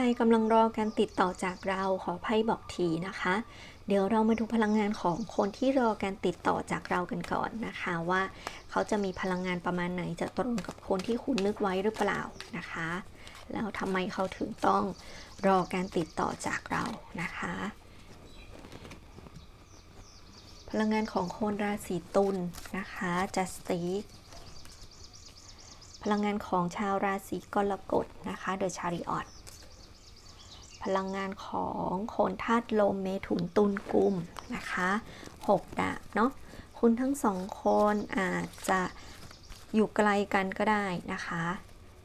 รกำลังรอการติดต่อจากเราขอไพ่บอกทีนะคะ เดี๋ยวเรามาดูพลังงานของคนที่รอการติดต่อจากเรากันก่อนนะคะ ว่าเขาจะมีพลังงานประมาณไหนจะตรงกับคนที่คุณนึกไว้หรือเปล่านะคะ แล้วทำไมเขาถึงต้องรอการติดต่อจากเรานะคะ พลังงานของคนราศีตุลนะคะ justice พลังงานของชาวราศีกรกฎนะคะ the chariot พลังงานของโคนธาตุลมเมถุนตุลกุมนะคะ6ดาบเนาะคุณทั้งสองคนอาจจะอยู่ไกลกันก็ได้นะคะ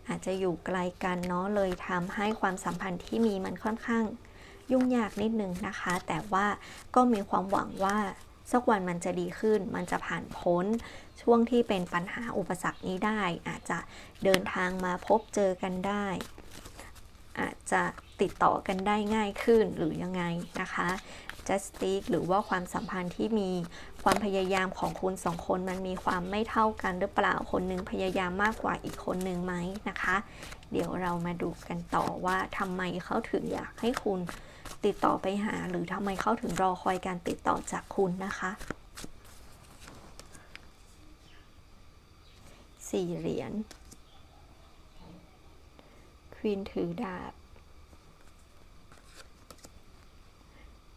อาจจะอยู่ไกลกันเนาะเลยทำให้ความสัมพันธ์ที่มีมันค่อนข้างยุ่งยากนิดนึงนะคะ แต่ว่าก็มีความหวังว่าสักวันมันจะดีขึ้น มันจะผ่านพ้นช่วงที่เป็นปัญหาอุปสรรคนี้ได้ อาจจะเดินทางมาพบเจอกันได้ อาจจะ ติดต่อกันได้ง่ายขึ้นหรือยังไงนะคะ justice หรือว่าความสัมพันธ์ที่มีความพยายามของคุณสองคนมันมีความไม่เท่ากันหรือเปล่าคนนึงพยายามมากกว่าอีกคนนึงไหมนะคะ เดี๋ยวเรามาดูกันต่อว่าทำไมเขาถึงอยากให้คุณติดต่อไปหา หรือทำไมเขาถึงรอคอยการติดต่อจากคุณนะคะสี่เหรียญควีนถือดาบ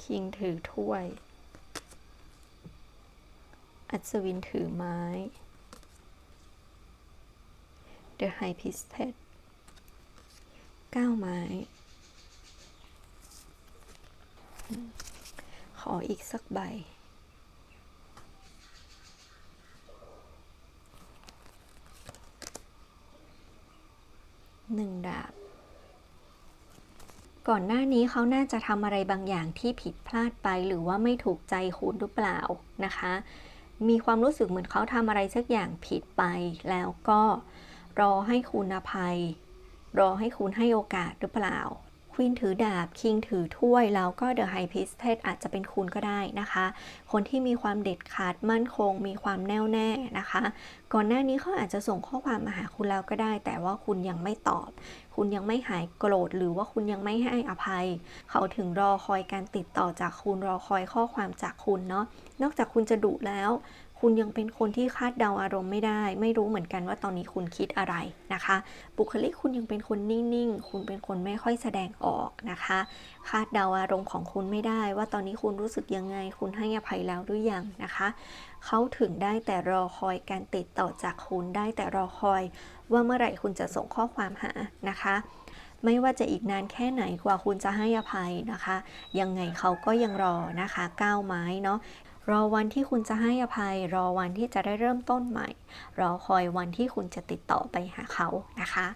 คิงถือถ้วย อัศวินถือไม้ The High Priestess เก้าไม้ ขออีกสักใบหนึ่งดาบ ก่อนหน้านี้เขาน่าจะทำอะไรบางอย่างที่ผิดพลาดไป หรือว่าไม่ถูกใจคุณหรือเปล่านะคะ มีความรู้สึกเหมือนเขาทำอะไรสักอย่างผิดไป แล้วก็รอให้คุณอภัย รอให้คุณให้โอกาสหรือเปล่า ควีนถือดาบคิงถือถ้วย แล้วก็เดอะไฮพิสเทสอาจจะเป็นคุณก็ได้นะคะ คนที่มีความเด็ดขาดมั่นคง มีความแน่วแน่นะคะ ก่อนหน้านี้เขาอาจจะส่งข้อความมาหาคุณแล้วก็ได้ แต่ว่าคุณยังไม่ตอบ คุณยังไม่หายโกรธหรือว่าคุณยังไม่ให้อภัย เขาถึงรอคอยการติดต่อจากคุณรอคอยข้อความจากคุณเนาะนอกจากคุณจะดุแล้ว คุณยังเป็นคนที่คาดเดาอารมณ์ไม่ได้ ไม่รู้เหมือนกันว่าตอนนี้คุณคิดอะไรนะคะ บุคลิกคุณยังเป็นคนนิ่งๆ คุณเป็นคนไม่ค่อยแสดงออกนะคะ คาดเดาอารมณ์ของคุณไม่ได้ ว่าตอนนี้คุณรู้สึกยังไง คุณให้อภัยแล้วหรือยังนะคะเขาถึงได้แต่รอคอยการติดต่อจากคุณได้แต่รอคอย ว่าเมื่อไหร่คุณจะส่งข้อความหานะคะไม่ว่าจะอีกนานแค่ไหนกว่าคุณจะให้อภัยนะคะ ยังไงเขาก็ยังรอนะคะก้าวไม้เนาะ รอวันที่คุณจะให้อภัย รอวันที่จะได้เริ่มต้นใหม่ รอคอยวันที่คุณจะติดต่อไปหาเขานะคะ